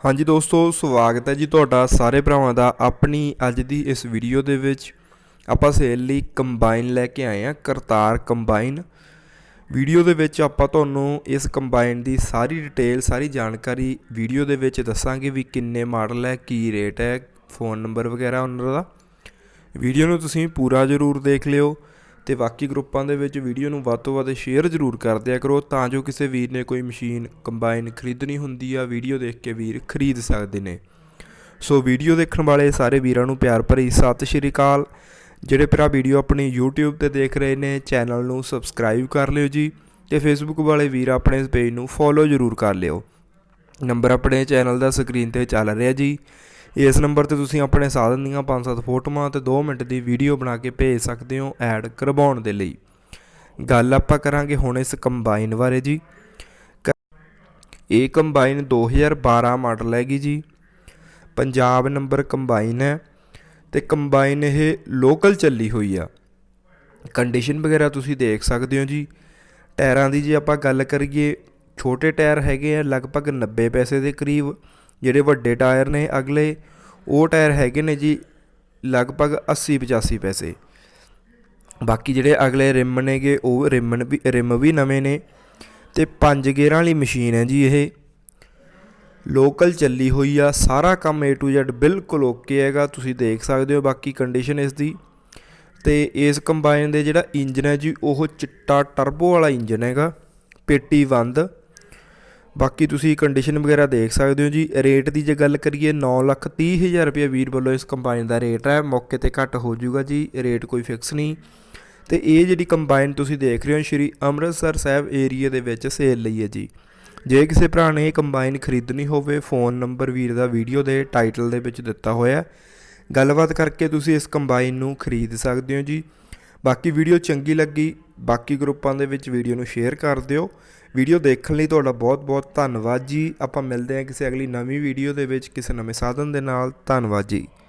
ਹਾਂਜੀ ਦੋਸਤੋ, ਸਵਾਗਤ ਹੈ ਜੀ ਤੁਹਾਡਾ ਸਾਰੇ ਭਰਾਵਾਂ ਦਾ ਆਪਣੀ ਅੱਜ ਦੀ ਇਸ ਵੀਡੀਓ ਦੇ ਵਿੱਚ। ਆਪਾਂ ਸੇਲ ਲਈ ਕੰਬਾਈਨ ਲੈ ਕੇ ਆਏ ਹਾਂ, ਕਰਤਾਰ ਕੰਬਾਈਨ ਵੀਡੀਓ ਦੇ ਵਿੱਚ ਆਪਾਂ ਤੁਹਾਨੂੰ ਇਸ ਕੰਬਾਈਨ ਦੀ ਸਾਰੀ ਡਿਟੇਲ ਸਾਰੀ ਜਾਣਕਾਰੀ ਵੀਡੀਓ ਦੇ ਵਿੱਚ ਦੱਸਾਂਗੇ ਵੀ ਕਿੰਨੇ ਮਾਡਲ ਹੈ, ਕੀ ਰੇਟ ਹੈ ਫੋਨ ਨੰਬਰ ਵਗੈਰਾ ਉਹਨਾਂ ਦਾ। ਵੀਡੀਓ ਨੂੰ ਤੁਸੀਂ ਪੂਰਾ ਜ਼ਰੂਰ ਦੇਖ ਲਿਓ। ਤੇ ਬਾਕੀ ਗਰੁੱਪਾਂ ਦੇ ਵਿੱਚ ਵੀਡੀਓ ਨੂੰ ਵੱਧ ਤੋਂ ਵੱਧ ਸ਼ੇਅਰ ਜ਼ਰੂਰ ਕਰ ਦਿਆ ਕਰੋ ਤਾਂ ਜੋ ਕਿਸੇ ਵੀਰ ਨੇ ਕੋਈ ਮਸ਼ੀਨ ਕੰਬਾਈਨ ਖਰੀਦਣੀ ਹੁੰਦੀ ਆ, ਵੀਡੀਓ ਦੇਖ ਕੇ ਵੀਰ ਖਰੀਦ ਸਕਦੇ ਨੇ। ਸੋ ਵੀਡੀਓ ਦੇਖਣ ਵਾਲੇ ਸਾਰੇ ਵੀਰਾਂ ਨੂੰ ਪਿਆਰ ਭਰੀ ਸਤਿ ਸ਼੍ਰੀ ਅਕਾਲ। ਜਿਹੜੇ ਭਰਾ ਵੀਡੀਓ ਆਪਣੀ YouTube ਤੇ ਦੇਖ ਰਹੇ ਨੇ ਚੈਨਲ ਨੂੰ ਸਬਸਕ੍ਰਾਈਬ ਕਰ ਲਿਓ ਜੀ ਤੇ Facebook ਵਾਲੇ ਵੀਰ ਆਪਣੇ ਇਸ ਪੇਜ ਨੂੰ ਫੋਲੋ ਜ਼ਰੂਰ ਕਰ ਲਿਓ। ਨੰਬਰ ਆਪਣੇ ਚੈਨਲ ਦਾ ਸਕਰੀਨ ਤੇ ਚੱਲ ਰਿਹਾ ਜੀ। ਇਸ ਨੰਬਰ ਤੇ ਤੁਸੀਂ ਆਪਣੇ ਸਾਧਨ ਦੀਆਂ 5-7 ਫੋਟੋਆਂ ਤੇ 2 ਮਿੰਟ ਦੀ ਵੀਡੀਓ ਬਣਾ ਕੇ ਭੇਜ ਸਕਦੇ ਹੋ ਐਡ ਕਰਵਾਉਣ ਦੇ ਲਈ। ਗੱਲ ਆਪਾਂ ਕਰਾਂਗੇ ਹੁਣ ਇਸ ਕੰਬਾਈਨ ਬਾਰੇ ਜੀ। ਕ- ਇਹ ਕੰਬਾਈਨ 2012 ਮਾਡਲ ਹੈਗੀ ਜੀ। ਪੰਜਾਬ ਨੰਬਰ ਕੰਬਾਈਨ ਹੈ ਤੇ ਕੰਬਾਈਨ ਇਹ ਲੋਕਲ ਚੱਲੀ ਹੋਈ ਆ। ਕੰਡੀਸ਼ਨ ਵਗੈਰਾ ਤੁਸੀਂ ਦੇਖ ਸਕਦੇ ਹੋ ਜੀ। ਟਾਇਰਾਂ ਦੀ ਜੇ ਆਪਾਂ ਗੱਲ ਕਰੀਏ, ਛੋਟੇ ਟਾਇਰ ਹੈਗੇ ਆ ਲਗਭਗ 90 ਪੈਸੇ ਦੇ ਕਰੀਬ। ਜਿਹੜੇ ਵੱਡੇ ਟਾਇਰ ਨੇ, ਅਗਲੇ ਉਹ ਟਾਇਰ ਹੈਗੇ ਨੇ ਜੀ ਲਗਭਗ 80 85 ਪੈਸੇ। ਬਾਕੀ ਜਿਹੜੇ ਅਗਲੇ ਰਿਮ ਨੇਗੇ, ਉਹ ਰਿਮਨ ਵੀ, ਰਿਮ ਵੀ ਨਵੇਂ ਨੇ ਤੇ ਪੰਜ ਗੇਅਰਾਂ ਵਾਲੀ ਮਸ਼ੀਨ ਹੈ ਜੀ ਇਹ। ਲੋਕਲ ਚੱਲੀ ਹੋਈ ਆ, ਸਾਰਾ ਕੰਮ A to Z ਬਿਲਕੁਲ ਓਕੇ ਹੈਗਾ, ਤੁਸੀਂ ਦੇਖ ਸਕਦੇ ਹੋ ਬਾਕੀ ਕੰਡੀਸ਼ਨ ਇਸ ਦੀ। ਤੇ ਇਸ ਕੰਬਾਈਨ ਦੇ ਜਿਹੜਾ ਇੰਜਨ ਹੈ ਜੀ, ਉਹ ਚਿੱਟਾ ਟਰਬੋ ਵਾਲਾ ਇੰਜਨ ਹੈਗਾ, ਪੇਟੀ ਬੰਦ। ਬਾਕੀ ਤੁਸੀਂ ਕੰਡੀਸ਼ਨ ਵਗੈਰਾ ਦੇਖ ਸਕਦੇ ਹੋ ਜੀ। ਰੇਟ ਦੀ ਜੇ ਗੱਲ ਕਰੀਏ 9 ਲੱਖ 30 ਹਜ਼ਾਰ ਰੁਪਏ ਵੀਰ ਵੱਲੋਂ ਇਸ ਕੰਬਾਈਨ ਦਾ ਰੇਟ ਹੈ। ਮੌਕੇ ਤੇ ਘੱਟ ਹੋ ਜਾਊਗਾ ਜੀ ਰੇਟ ਕੋਈ ਫਿਕਸ ਨਹੀਂ। ਤੇ ਇਹ ਜਿਹੜੀ ਕੰਬਾਈਨ ਤੁਸੀਂ ਦੇਖ ਰਹੇ ਹੋ, ਸ਼੍ਰੀ ਅੰਮ੍ਰਿਤਸਰ ਸਾਹਿਬ ਏਰੀਆ ਦੇ ਵਿੱਚ ਸੇਲ ਲਈ ਹੈ ਜੀ। ਜੇ ਕਿਸੇ ਭਰਾ ਨੇ ਇਹ ਕੰਬਾਈਨ ਖਰੀਦਣੀ ਹੋਵੇ ਫੋਨ ਨੰਬਰ ਵੀਰ ਦਾ ਵੀਡੀਓ ਦੇ ਟਾਈਟਲ ਦੇ ਵਿੱਚ ਦਿੱਤਾ ਹੋਇਆ ਗੱਲਬਾਤ ਕਰਕੇ ਤੁਸੀਂ ਇਸ ਕੰਬਾਈਨ ਨੂੰ ਖਰੀਦ ਸਕਦੇ ਹੋ ਜੀ। ਬਾਕੀ ਵੀਡੀਓ ਚੰਗੀ ਲੱਗੀ ਬਾਕੀ ਗਰੁੱਪਾਂ ਦੇ ਵਿੱਚ ਵੀਡੀਓ ਨੂੰ ਸ਼ੇਅਰ ਕਰ ਦਿਓ। ਵੀਡੀਓ ਦੇਖਣ ਲਈ ਤੁਹਾਡਾ ਬਹੁਤ ਬਹੁਤ ਧੰਨਵਾਦ ਜੀ। ਆਪਾਂ ਮਿਲਦੇ ਹਾਂ ਕਿਸੇ ਅਗਲੀ ਨਵੀਂ ਵੀਡੀਓ ਦੇ ਵਿੱਚ ਕਿਸੇ ਨਵੇਂ ਸਾਧਨ ਦੇ ਨਾਲ। ਧੰਨਵਾਦ ਜੀ।